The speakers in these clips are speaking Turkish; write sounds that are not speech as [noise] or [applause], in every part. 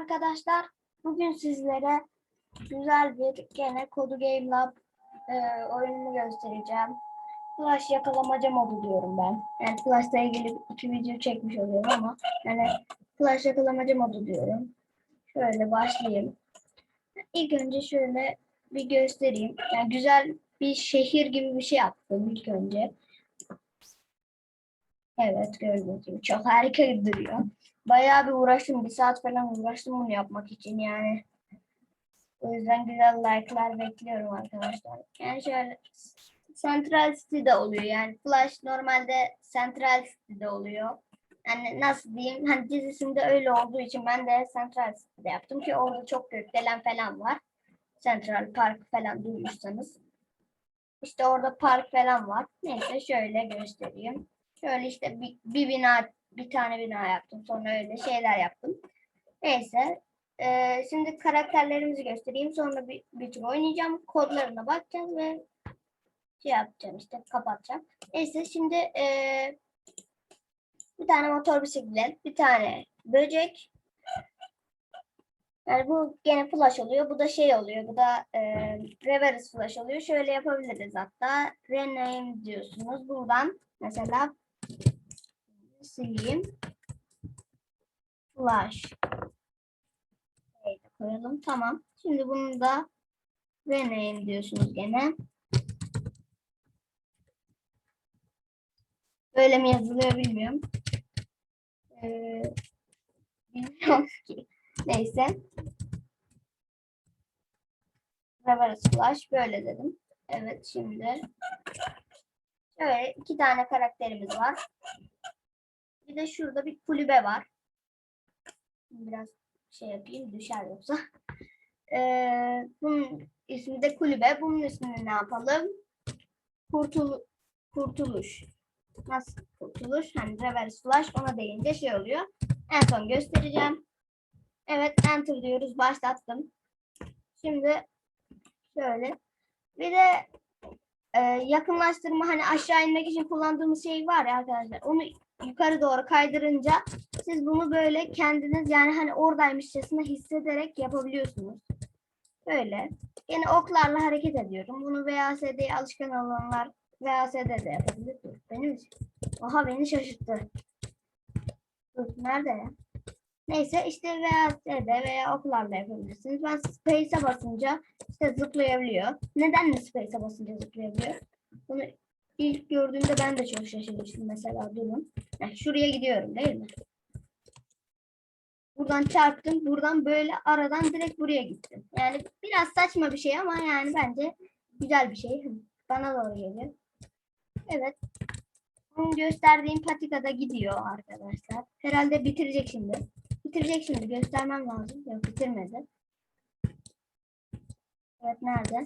arkadaşlar. Bugün sizlere güzel bir gene Kodu Game Lab e, oyununu göstereceğim. Flash yakalamaca modu diyorum ben. Yani Flash'la ilgili iki video çekmiş oluyorum ama yani Flash yakalamaca modu diyorum. Şöyle başlayayım. İlk önce şöyle bir göstereyim. Yani güzel bir şehir gibi bir şey yaptım ilk önce. Evet gibi çok harika duruyor. Bayağı bir uğraştım. Bir saat falan uğraştım bunu yapmak için yani. O yüzden güzel like'lar bekliyorum arkadaşlar. Yani şöyle Central City'de oluyor yani. Flash normalde Central City'de oluyor. Yani nasıl diyeyim hani dizisinde öyle olduğu için ben de Central City'de yaptım ki orada çok gökdelen falan var. Central Park falan duymuşsanız. İşte orada park falan var. Neyse şöyle göstereyim. Şöyle işte bir, bir bina bir tane bina yaptım. Sonra öyle şeyler yaptım. Neyse. eee, şimdi karakterlerimizi göstereyim. Sonra bir, bir tur oynayacağım. Kodlarına bakacağız ve şey yapacağım işte kapatacağım. Neyse şimdi eee, bir tane motor bisiklet, bir tane böcek. Yani bu gene flash oluyor. Bu da şey oluyor. Bu da eee reverse flash oluyor. Şöyle yapabiliriz hatta. Rename diyorsunuz. Buradan mesela sileyim. Flash. Şöyle koyalım. Tamam. Şimdi bunu da rename diyorsunuz gene. Böyle mi yazılıyor bilmiyorum. Ee, bilmiyorum ki. Neyse. Reverse flash böyle dedim. Evet şimdi. Şöyle iki tane karakterimiz var. Bir de şurada bir kulübe var. Biraz şey yapayım düşer yoksa. [laughs] Ee, bunun ismi de kulübe. Bunun ismini ne yapalım? Kurtul kurtuluş. Nasıl kurtuluş? Hani reverse flash ona deyince şey oluyor. En son göstereceğim. Evet enter diyoruz. Başlattım. Şimdi şöyle. Bir de e, yakınlaştırma hani aşağı inmek için kullandığımız şey var ya arkadaşlar. Onu yukarı doğru kaydırınca siz bunu böyle kendiniz yani hani oradaymışçasına hissederek yapabiliyorsunuz. Böyle. Yine oklarla hareket ediyorum. Bunu VASD'ye alışkan olanlar VASD'de de yapabilir. Benim için. Aha beni şaşırttı. Dur, nerede ya? Neyse işte VASD veya oklarla yapabilirsiniz. Ben Space'e basınca işte zıplayabiliyor. Neden de Space'e basınca zıplayabiliyor? Bunu ilk gördüğümde ben de çok şaşırmıştım mesela durun. Yani şuraya gidiyorum değil mi? Buradan çarptım. Buradan böyle aradan direkt buraya gittim. Yani biraz saçma bir şey ama yani bence güzel bir şey. Bana doğru geliyor. Evet. Bunun gösterdiğim patikada gidiyor arkadaşlar. Herhalde bitirecek şimdi. Bitirecek şimdi. Göstermem lazım. Yok bitirmedi. Evet nerede?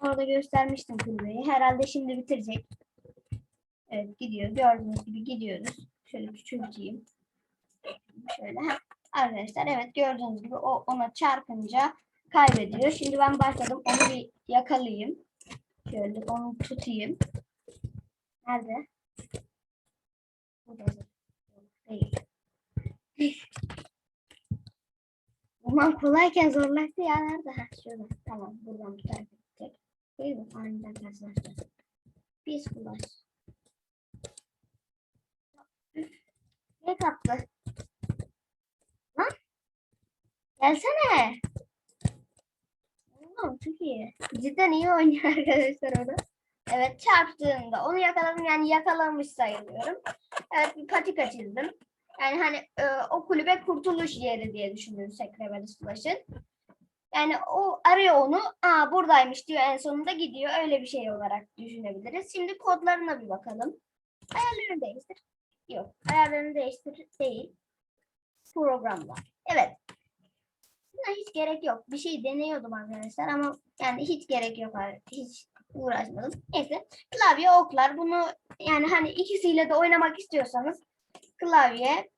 Orada göstermiştim kulübeyi. Herhalde şimdi bitirecek. Evet gidiyor. Gördüğünüz gibi gidiyoruz. Şöyle küçülteyim. Şöyle. Arkadaşlar evet gördüğünüz gibi o ona çarpınca kaybediyor. Şimdi ben başladım. Onu bir yakalayayım. Şöyle onu tutayım. Nerede? Burada. Değil. Bulmam kolayken zorlaştı ya. Nerede? Ha, şurada. Tamam. Buradan tutar. Değil mi? Aniden karşılaştı. Biz kulaş. Ne kaptı? Lan. Gelsene. Oğlum çok iyi. Cidden iyi oynuyor [laughs] arkadaşlar orada. Evet çarptığında onu yakaladım yani yakalamış sayılıyorum. Evet bir patika çizdim. Yani hani e, o kulübe kurtuluş yeri diye düşünürsek Revelis Flash'ın. Yani o arıyor onu. Aa buradaymış diyor en sonunda gidiyor. Öyle bir şey olarak düşünebiliriz. Şimdi kodlarına bir bakalım. Ayarlarını değiştir. Yok. Ayarlarını değiştir değil. Programlar. Evet. Buna hiç gerek yok. Bir şey deniyordum arkadaşlar ama yani hiç gerek yok. Hiç uğraşmadım. Neyse. Klavye oklar. Bunu yani hani ikisiyle de oynamak istiyorsanız klavye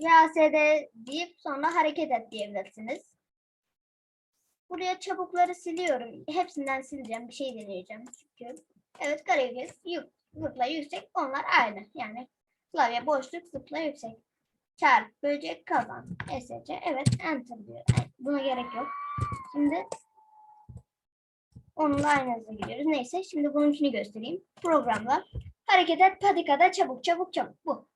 VASD deyip sonra hareket et diyebilirsiniz. Buraya çabukları siliyorum. Hepsinden sileceğim. Bir şey deneyeceğim çünkü. Evet kare yük, zıpla yüksek onlar aynı. Yani klavye boşluk zıpla yüksek. çarp böcek kazan. ESC. Evet enter diyor. Buna gerek yok. Şimdi onunla aynı hızla gidiyoruz. Neyse şimdi bununkini göstereyim. Programla hareket et patikada çabuk çabuk çabuk bu.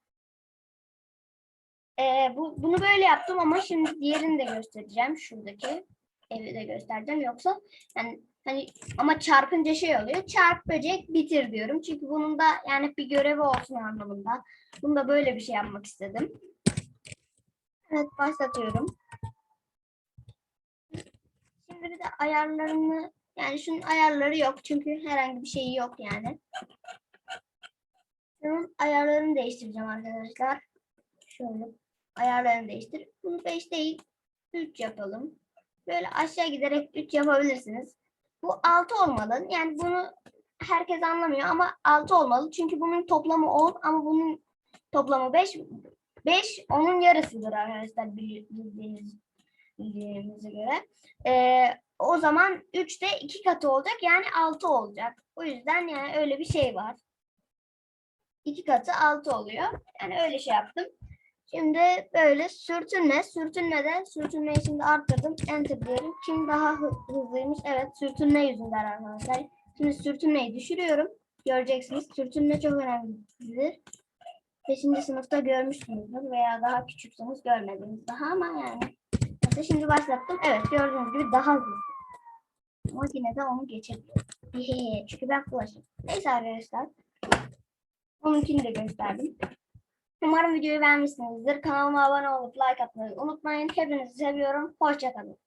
Ee, bu, bunu böyle yaptım ama şimdi diğerini de göstereceğim. Şuradaki evi de göstereceğim. Yoksa yani hani ama çarpınca şey oluyor. Çarp böcek bitir diyorum. Çünkü bunun da yani bir görevi olsun anlamında. Bunu da böyle bir şey yapmak istedim. Evet başlatıyorum. Şimdi bir de ayarlarını yani şunun ayarları yok. Çünkü herhangi bir şeyi yok yani. Şunun ayarlarını değiştireceğim arkadaşlar. Şöyle ayarlarını değiştir. Bunu 5 değil 3 yapalım. Böyle aşağı giderek 3 yapabilirsiniz. Bu 6 olmalı. Yani bunu herkes anlamıyor ama 6 olmalı. Çünkü bunun toplamı 10 ama bunun toplamı 5. 5 onun yarısıdır arkadaşlar bildiğiniz bildiğinize göre. Ee, o zaman 3 de 2 katı olacak yani 6 olacak. O yüzden yani öyle bir şey var. 2 katı 6 oluyor. Yani öyle şey yaptım. Şimdi böyle sürtünme. Sürtünmede sürtünmeyi şimdi arttırdım. Enter diyorum. Kim daha hı- hızlıymış? Evet sürtünme yüzünden arkadaşlar. Şimdi sürtünmeyi düşürüyorum. Göreceksiniz. Sürtünme çok önemlidir. 5. sınıfta görmüşsünüzdür veya daha küçükseniz görmediniz daha ama yani. Mesela şimdi başlattım. Evet gördüğünüz gibi daha hızlı. Makinede onu. Hehehe, Çünkü ben flash'ım. Neyse arkadaşlar. Onunkini de gösterdim. Umarım videoyu beğenmişsinizdir. Kanalıma abone olup like atmayı unutmayın. Hepinizi seviyorum. Hoşçakalın.